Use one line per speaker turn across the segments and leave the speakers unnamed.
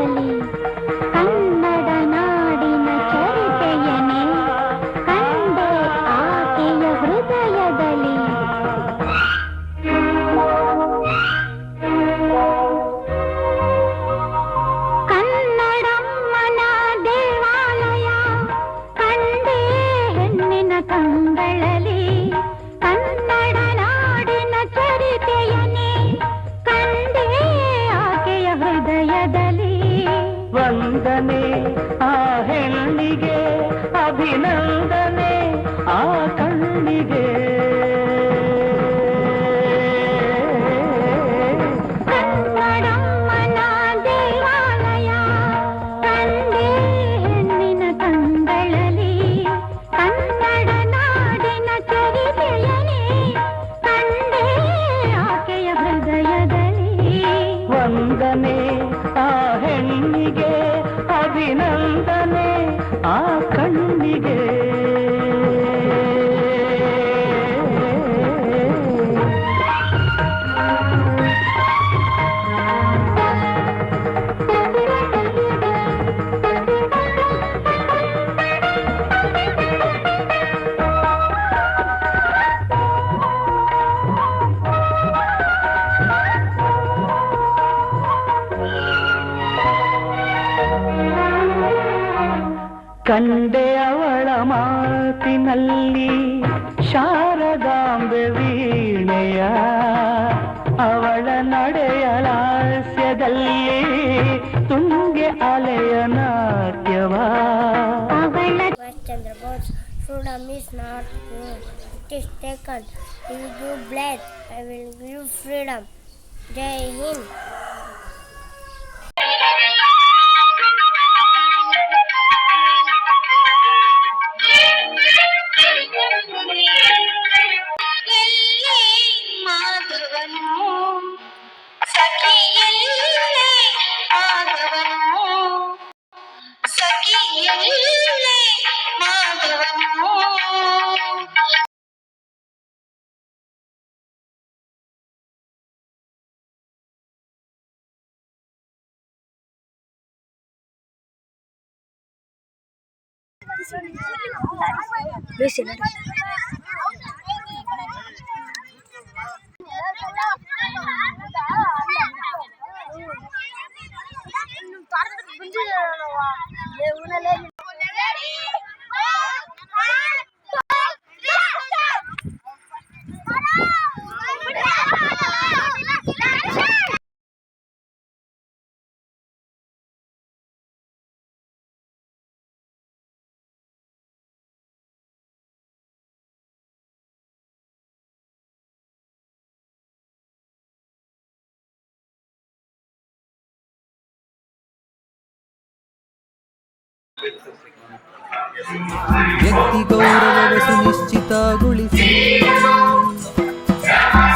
Charlie.
ವಂದನೆ ಆ ಹೆಣ್ಣಿಗೆ ಅಭಿನಂದನೆ ಆ ಕಣ್ಣಿಗೆ.
ಕನ್ನಡಮ್ಮನ
ಅಭಿನಂದನೆ ಆ ಕಣ್ಣಿಗೆ ಕಂದೆ ಅವಳ ಮಾತಿನಲ್ಲಿ ಶಾರದಾಂಬೆ ವೀಣೆಯ ಅವಳ ನಡೆಯಲಾಸ್ಯದಲ್ಲಿ ತುಂಗೇ ಆಲಯನಾಟ್ಯವಾ
ಅವಳ
ವಚಂದ್ರಭೋಸ್ ಫ್ರುಡಾ is not it is taken you glad I will give freedom Jai Hind.
你说你
ವ್ಯಕ್ತಿ ಗೌರವ ಸುನಿಶ್ಚಿತಗೊಳಿಸಿ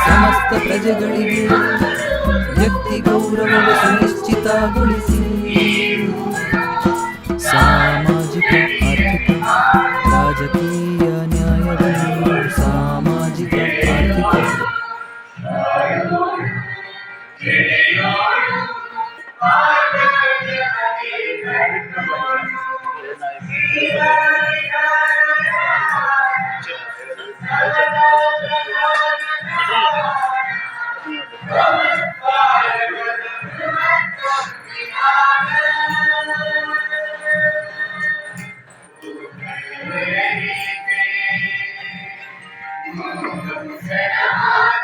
ಸಮಸ್ತ ಪ್ರಜೆಗಳಿಗೆ ವ್ಯಕ್ತಿ ಗೌರವ ಸುನಿಶ್ಚಿತಗೊಳಿಸಿ
Set a heart